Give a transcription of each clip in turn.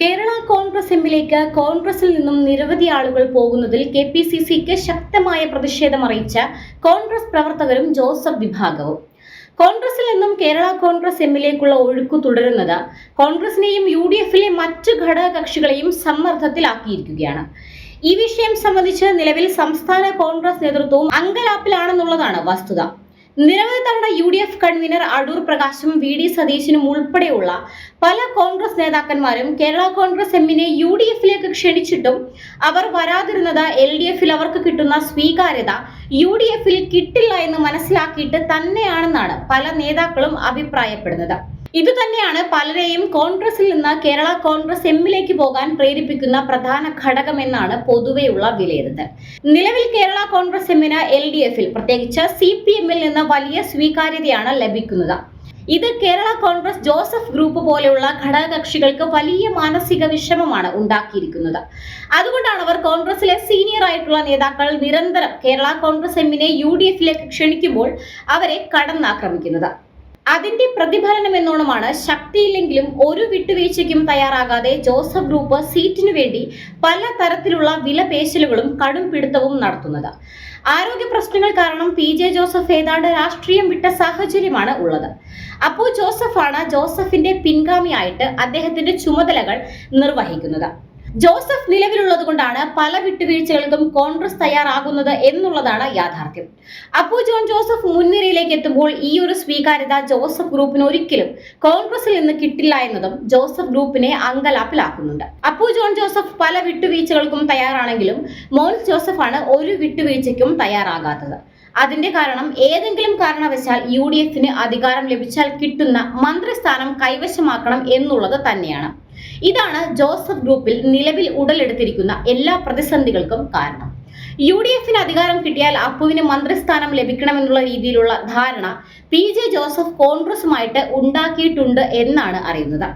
കേരള കോൺഗ്രസ് എമ്മിലേക്ക് കോൺഗ്രസിൽ നിന്നും നിരവധി ആളുകൾ പോകുന്നതിൽ കെ പി സി സിക്ക് ശക്തമായ പ്രതിഷേധം അറിയിച്ച കോൺഗ്രസ് പ്രവർത്തകരും ജോസഫ് വിഭാഗവും. കോൺഗ്രസിൽ നിന്നും കേരള കോൺഗ്രസ് എമ്മിലേക്കുള്ള ഒഴുക്കു തുടരുന്നത് കോൺഗ്രസിനെയും യു ഡി എഫിലെ മറ്റു ഘടകകക്ഷികളെയും സമ്മർദ്ദത്തിലാക്കിയിരിക്കുകയാണ്. ഈ വിഷയം സംബന്ധിച്ച് നിലവിൽ സംസ്ഥാന കോൺഗ്രസ് നേതൃത്വവും അങ്കലാപ്പിലാണെന്നുള്ളതാണ് വസ്തുത. നിരവധി തവണ U D F convener Adoor പ്രകാശും V D സതീശനും ഉൾപ്പെടെയുള്ള പല കോൺഗ്രസ് നേതാക്കന്മാരും കേരള കോൺഗ്രസ് എമ്മിനെ യു ഡി എഫിലേക്ക് ക്ഷണിച്ചിട്ടും അവർ വരാതിരുന്നത് എൽ ഡി എഫിൽ അവർക്ക് കിട്ടുന്ന സ്വീകാര്യത യു ഡി എഫിൽ കിട്ടില്ല എന്ന് മനസ്സിലാക്കിയിട്ട് തന്നെയാണെന്നാണ് പല നേതാക്കളും അഭിപ്രായപ്പെടുന്നത്. ഇതുതന്നെയാണ് പലരെയും കോൺഗ്രസിൽ നിന്ന് കേരള കോൺഗ്രസ് എമ്മിലേക്ക് പോകാൻ പ്രേരിപ്പിക്കുന്ന പ്രധാന ഘടകമെന്നാണ് പൊതുവെയുള്ള വിലയിരുത്തൽ. നിലവിൽ കേരള കോൺഗ്രസ് എമ്മിന് എൽ ഡി എഫിൽ പ്രത്യേകിച്ച് സി പി എമ്മിൽ നിന്ന് വലിയ സ്വീകാര്യതയാണ് ലഭിക്കുന്നത്. ഇത് കേരള കോൺഗ്രസ് ജോസഫ് ഗ്രൂപ്പ് പോലെയുള്ള ഘടകകക്ഷികൾക്ക് വലിയ മാനസിക വിഷമമാണ് ഉണ്ടാക്കിയിരിക്കുന്നത്. അതുകൊണ്ടാണ് അവർ കോൺഗ്രസിലെ സീനിയർ ആയിട്ടുള്ള നേതാക്കൾ നിരന്തരം കേരള കോൺഗ്രസ് എമ്മിനെ യു ക്ഷണിക്കുമ്പോൾ അവരെ കടന്നാക്രമിക്കുന്നത്. അതിന്റെ പ്രതിഫലനം എന്നോണമാണ് ശക്തിയില്ലെങ്കിലും ഒരു വിട്ടുവീഴ്ചയ്ക്കും തയ്യാറാകാതെ ജോസഫ് ഗ്രൂപ്പ് സീറ്റിനു വേണ്ടി പല തരത്തിലുള്ള വിലപേശലുകളും കടും പിടുത്തവും നടത്തുന്നത്. ആരോഗ്യ പ്രശ്നങ്ങൾ കാരണം പി ജെ ജോസഫ് ഏതാണ്ട് രാഷ്ട്രീയം വിട്ട സാഹചര്യമാണ് ഉള്ളത്. അപ്പോ ജോസഫാണ് ജോസഫിന്റെ പിൻഗാമിയായിട്ട് അദ്ദേഹത്തിന്റെ ചുമതലകൾ നിർവഹിക്കുന്നത്. ജോസഫ് നിലവിലുള്ളത് കൊണ്ടാണ് പല വിട്ടുവീഴ്ചകൾക്കും കോൺഗ്രസ് തയ്യാറാകുന്നത് എന്നുള്ളതാണ് യാഥാർത്ഥ്യം. അപ്പു ജോൺ ജോസഫ് മുൻനിരയിലേക്ക് എത്തുമ്പോൾ ഈ ഒരു സ്വീകാര്യത ജോസഫ് ഗ്രൂപ്പിന് ഒരിക്കലും കോൺഗ്രസിൽ നിന്ന് കിട്ടില്ല എന്നതും ജോസഫ് ഗ്രൂപ്പിനെ അങ്കലാപ്പിലാക്കുന്നുണ്ട്. അപ്പു ജോൺ ജോസഫ് പല വിട്ടുവീഴ്ചകൾക്കും തയ്യാറാണെങ്കിലും മോൻസ് ജോസഫാണ് ഒരു വിട്ടുവീഴ്ചയ്ക്കും തയ്യാറാകാത്തത്. അതിന്റെ കാരണം ഏതെങ്കിലും കാരണവശാൽ യു ഡി എഫിന് അധികാരം ലഭിച്ചാൽ കിട്ടുന്ന മന്ത്രിസ്ഥാനം കൈവശമാക്കണം എന്നുള്ളത് തന്നെയാണ്. ഇതാണ് ജോസഫ് ഗ്രൂപ്പിൽ നിലവിൽ ഉടലെടുത്തിരിക്കുന്ന എല്ലാ പ്രതിസന്ധികൾക്കും കാരണം. യു ഡി എഫിന് അധികാരം കിട്ടിയാൽ അപ്പുവിന് മന്ത്രിസ്ഥാനം ലഭിക്കണമെന്നുള്ള രീതിയിലുള്ള ധാരണ പി ജെ ജോസഫ് കോൺഗ്രസുമായിട്ട് ഉണ്ടാക്കിയിട്ടുണ്ട് എന്നാണ് അറിയുന്നത്.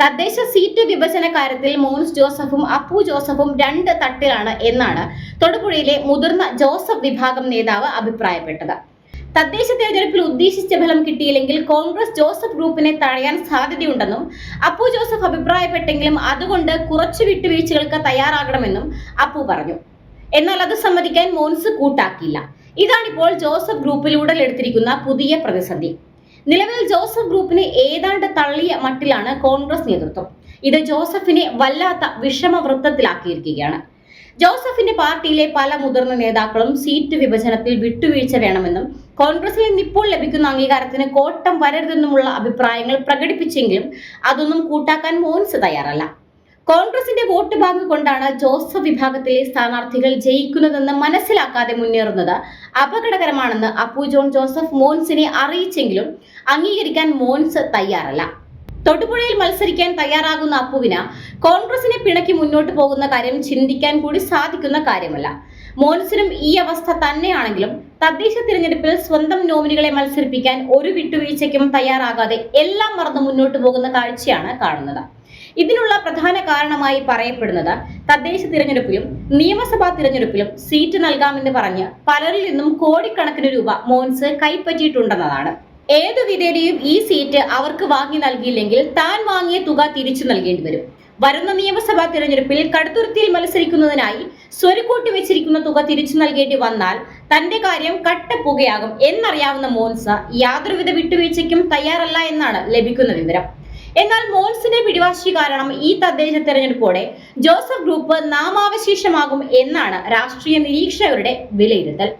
തദ്ദേശ സീറ്റ് വിഭജന കാര്യത്തിൽ മോൻസ് ജോസഫും അപ്പു ജോസഫും രണ്ട് തട്ടിലാണ് എന്നാണ് തൊടുപുഴയിലെ മുതിർന്ന ജോസഫ് വിഭാഗം നേതാവ് അഭിപ്രായപ്പെട്ടത്. തദ്ദേശ തെരഞ്ഞെടുപ്പിൽ ഉദ്ദേശിച്ച ഫലം കിട്ടിയില്ലെങ്കിൽ കോൺഗ്രസ് ജോസഫ് ഗ്രൂപ്പിനെ തഴയാൻ സാധ്യതയുണ്ടെന്നും അപ്പു ജോസഫ് അഭിപ്രായപ്പെട്ടെങ്കിലും അതുകൊണ്ട് കുറച്ചു വിട്ടുവീഴ്ചകൾക്ക് തയ്യാറാകണമെന്നും അപ്പു പറഞ്ഞു. എന്നാൽ അത് സമ്മതിക്കാൻ മോൻസ് കൂട്ടാക്കിയില്ല. ഇതാണിപ്പോൾ ജോസഫ് ഗ്രൂപ്പിലൂടെ ഉടലെടുത്തിരിക്കുന്ന പുതിയ പ്രതിസന്ധി. നിലവിൽ ജോസഫ് ഗ്രൂപ്പിനെ ഏതാണ്ട് തള്ളിയ മട്ടിലാണ് കോൺഗ്രസ് നേതൃത്വം. ഇത് ജോസഫിനെ വല്ലാത്ത വിഷമവൃത്തത്തിലാക്കിയിരിക്കുകയാണ്. ജോസഫിന്റെ പാർട്ടിയിലെ പല മുതിർന്ന നേതാക്കളും സീറ്റ് വിഭജനത്തിൽ വിട്ടുവീഴ്ച വേണമെന്നും കോൺഗ്രസിൽ നിന്ന് ഇപ്പോൾ ലഭിക്കുന്ന അംഗീകാരത്തിന് കോട്ടം വരരുതെന്നുമുള്ള അഭിപ്രായങ്ങൾ പ്രകടിപ്പിച്ചെങ്കിലും അതൊന്നും കൂട്ടാക്കാൻ മോൻസ് തയ്യാറല്ല. കോൺഗ്രസിന്റെ വോട്ട് ബാങ്ക് കൊണ്ടാണ് ജോസഫ് വിഭാഗത്തിലെ സ്ഥാനാർത്ഥികൾ ജയിക്കുന്നതെന്ന് മനസ്സിലാക്കാതെ മുന്നേറുന്നത് അപകടകരമാണെന്ന് അപ്പു ജോൺ ജോസഫ് മോൻസിനെ അറിയിച്ചെങ്കിലും അംഗീകരിക്കാൻ മോൻസ് തയ്യാറല്ല. തൊടുപുഴയിൽ മത്സരിക്കാൻ തയ്യാറാകുന്ന അപ്പുവിന് കോൺഗ്രസിനെ പിണക്കി മുന്നോട്ട് പോകുന്ന കാര്യം ചിന്തിക്കാൻ കൂടി സാധിക്കുന്ന കാര്യമല്ല. മോൻസിനും ഈ അവസ്ഥ തന്നെയാണെങ്കിലും തദ്ദേശ തിരഞ്ഞെടുപ്പിൽ സ്വന്തം നോമിനികളെ മത്സരിപ്പിക്കാൻ ഒരു വിട്ടുവീഴ്ചയ്ക്കും തയ്യാറാകാതെ എല്ലാം മറന്നു മുന്നോട്ട് പോകുന്ന കാഴ്ചയാണ് കാണുന്നത്. ഇതിനുള്ള പ്രധാന കാരണമായി പറയപ്പെടുന്നത് തദ്ദേശ തിരഞ്ഞെടുപ്പിലും നിയമസഭാ തിരഞ്ഞെടുപ്പിലും സീറ്റ് നൽകാമെന്ന് പറഞ്ഞ് പലരിൽ നിന്നും കോടിക്കണക്കിന് രൂപ മോൻസ് കൈപ്പറ്റിയിട്ടുണ്ടെന്നതാണ്. ഏതു വിധേനയും ഈ സീറ്റ് അവർക്ക് വാങ്ങി നൽകിയില്ലെങ്കിൽ താൻ വാങ്ങിയ തുക തിരിച്ചു നൽകേണ്ടി വരും. വരുന്ന നിയമസഭാ തിരഞ്ഞെടുപ്പിൽ കടുത്തുരുത്തിയിൽ മത്സരിക്കുന്നതിനായി സ്വരുക്കൂട്ടി വെച്ചിരിക്കുന്ന തുക തിരിച്ചു നൽകേണ്ടി വന്നാൽ തന്റെ കാര്യം കട്ടപ്പുകയാകും എന്നറിയാവുന്ന മോൻസ യാതൊരുവിധ വിട്ടുവീഴ്ചയ്ക്കും തയ്യാറല്ല എന്നാണ് ലഭിക്കുന്ന വിവരം. എന്നാൽ മോൻസിന്റെ പിടിവാശി കാരണം ഈ തദ്ദേശ തെരഞ്ഞെടുപ്പോടെ ജോസഫ് ഗ്രൂപ്പ് നാമാവശേഷമാകും എന്നാണ് രാഷ്ട്രീയ നിരീക്ഷകരുടെ വിലയിരുത്തൽ.